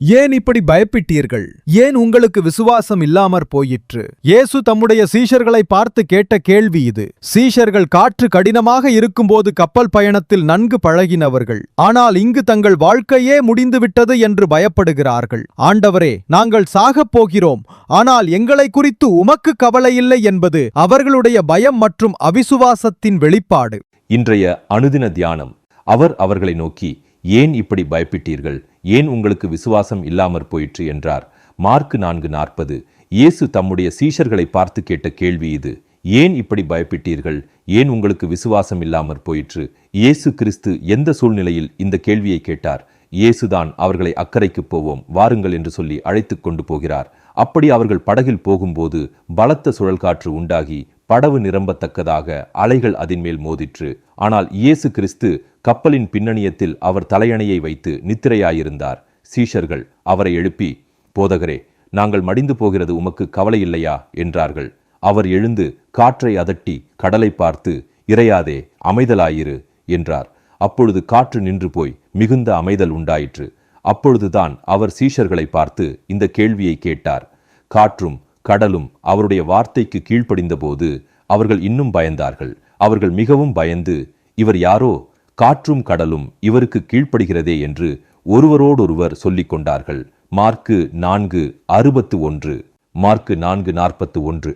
ஏன் இப்படி பயப்பிட்டீர்கள்? ஏன் உங்களுக்கு விசுவாசம் இல்லாமற் போயிற்று? இயேசு தம்முடைய சீஷர்களை பார்த்து கேட்ட கேள்வி இது. சீஷர்கள் காற்று கடினமாக இருக்கும்போது கப்பல் பயணத்தில் நன்கு பழகினவர்கள். ஆனால் இங்கு தங்கள் வாழ்க்கையே முடிந்துவிட்டது என்று பயப்படுகிறார்கள். ஆண்டவரே நாங்கள் சாகப் போகிறோம். ஆனால் எங்களை குறித்து உமக்கு கவலையில்லை என்பது அவர்களுடைய பயம் மற்றும் அவிசுவாசத்தின் வெளிப்பாடு. இன்றைய அனுதின தியானம். அவர் அவர்களை நோக்கி ஏன் இப்படி பயப்பிட்டீர்கள்? ஏன் உங்களுக்கு விசுவாசம் இல்லாமற் போயிற்று? என்றார். மார்க்கு நான்கு நாற்பது. இயேசு தம்முடைய சீஷர்களை பார்த்து கேட்ட கேள்வி இது. ஏன் இப்படி பயப்பிட்டீர்கள்? ஏன் உங்களுக்கு விசுவாசம் இல்லாமற் போயிற்று? இயேசு கிறிஸ்து எந்த சூழ்நிலையில் இந்த கேள்வியை கேட்டார்? இயேசுதான் அவர்களை அக்கறைக்கு போவோம் வாருங்கள் என்று சொல்லி அழைத்துக் கொண்டு போகிறார். அப்படி அவர்கள் படகில் போகும்போது பலத்த சுழல்காற்று உண்டாகி படவு நிரம்பத்தக்கதாக அலைகள் அதன் மேல் மோதிற்று. ஆனால் இயேசு கிறிஸ்து கப்பலின் பின்னணியத்தில் அவர் தலையணையை வைத்து நித்திரையாயிருந்தார். சீஷர்கள் அவரை எழுப்பி போதகரே நாங்கள் மடிந்து போகிறது உமக்கு கவலை இல்லையா என்றார்கள். அவர் எழுந்து காற்றை அதட்டி கடலை பார்த்து இறையாதே அமைதலாயிரு என்றார். அப்பொழுது காற்று நின்று போய் மிகுந்த அமைதல் உண்டாயிற்று. அப்பொழுதுதான் அவர் சீஷர்களை பார்த்து இந்த கேள்வியை கேட்டார். காற்றும் கடலும் அவருடைய வார்த்தைக்கு கீழ்ப்படிந்தபோது அவர்கள் இன்னும் பயந்தார்கள். அவர்கள் மிகவும் பயந்து இவர் யாரோ? காற்றும் கடலும் இவருக்கு கீழ்ப்படுகிறதே என்று ஒருவரோடொருவர் சொல்லிக் கொண்டார்கள். மார்க்கு நான்கு அறுபத்து ஒன்று. மார்க்கு நான்கு நாற்பத்து ஒன்று.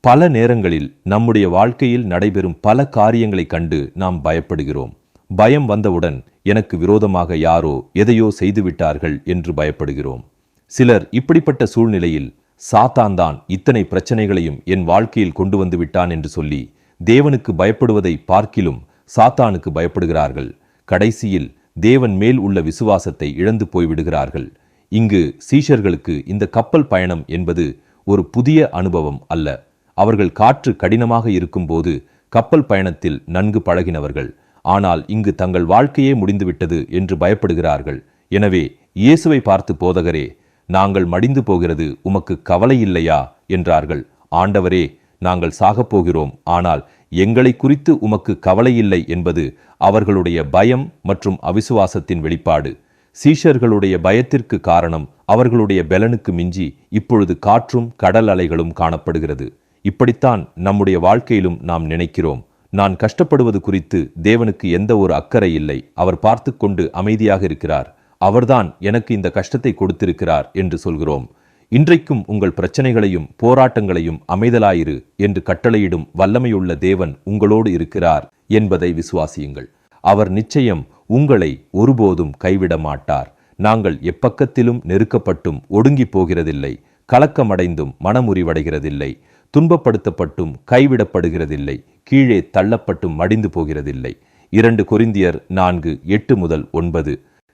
பல நேரங்களில் நம்முடைய வாழ்க்கையில் நடைபெறும் பல காரியங்களைக் கண்டு நாம் பயப்படுகிறோம். பயம் வந்தவுடன் எனக்கு விரோதமாக யாரோ எதையோ செய்துவிட்டார்கள் என்று பயப்படுகிறோம். சிலர் இப்படிப்பட்ட சூழ்நிலையில் சாத்தான் தான் இத்தனை பிரச்சனைகளையும் என் வாழ்க்கையில் கொண்டு வந்து விட்டான் என்று சொல்லி தேவனுக்கு பயப்படுவதை பார்க்கிலும் சாத்தானுக்கு பயப்படுகிறார்கள். கடைசியில் தேவன் மேல் உள்ள விசுவாசத்தை இழந்து போய்விடுகிறார்கள். இங்கு சீஷர்களுக்கு இந்த கப்பல் பயணம் என்பது ஒரு புதிய அனுபவம் அல்ல. அவர்கள் காற்று கடினமாக இருக்கும்போது கப்பல் பயணத்தில் நன்கு பழகினவர்கள். ஆனால் இங்கு தங்கள் வாழ்க்கையே முடிந்துவிட்டது என்று பயப்படுகிறார்கள். எனவே இயேசுவை பார்த்து போதகரே நாங்கள் மடிந்து போகிறது உமக்கு கவலை இல்லையா? என்றார்கள். ஆண்டவரே நாங்கள் சாகப் போகிறோம். ஆனால் எங்களை குறித்து உமக்கு கவலை இல்லை என்பது அவர்களுடைய பயம் மற்றும் அவிசுவாசத்தின் வெளிப்பாடு. சீஷர்களுடைய பயத்திற்கு காரணம் அவர்களுடைய பெலனுக்கு மிஞ்சி இப்பொழுது காற்றும் கடல் அலைகளும் காணப்படுகிறது. இப்படித்தான் நம்முடைய வாழ்க்கையிலும் நாம் நினைக்கிறோம். நான் கஷ்டப்படுவது குறித்து தேவனுக்கு எந்த ஒரு அக்கறை இல்லை. அவர் பார்த்து கொண்டு அமைதியாக இருக்கிறார். அவர்தான் எனக்கு இந்த கஷ்டத்தை கொடுத்திருக்கிறார் என்று சொல்கிறோம். இன்றைக்கும் உங்கள் பிரச்சனைகளையும் போராட்டங்களையும் அமைதலாயிரு என்று கட்டளையிடும் வல்லமையுள்ள தேவன் உங்களோடு இருக்கிறார் என்பதை விசுவாசியுங்கள். அவர் நிச்சயம் உங்களை ஒருபோதும் கைவிட மாட்டார். நாங்கள் எப்பக்கத்திலும் நெருக்கப்பட்டும் ஒடுங்கி போகிறதில்லை கலக்கமடைந்தும் மனமுறிவடைகிறதில்லை துன்பப்படுத்தப்பட்டும் கைவிடப்படுகிறதில்லை கீழே தள்ளப்பட்டும் மடிந்து போகிறதில்லை. இரண்டு கொரிந்தியர் நான்கு எட்டு முதல் ஒன்பது.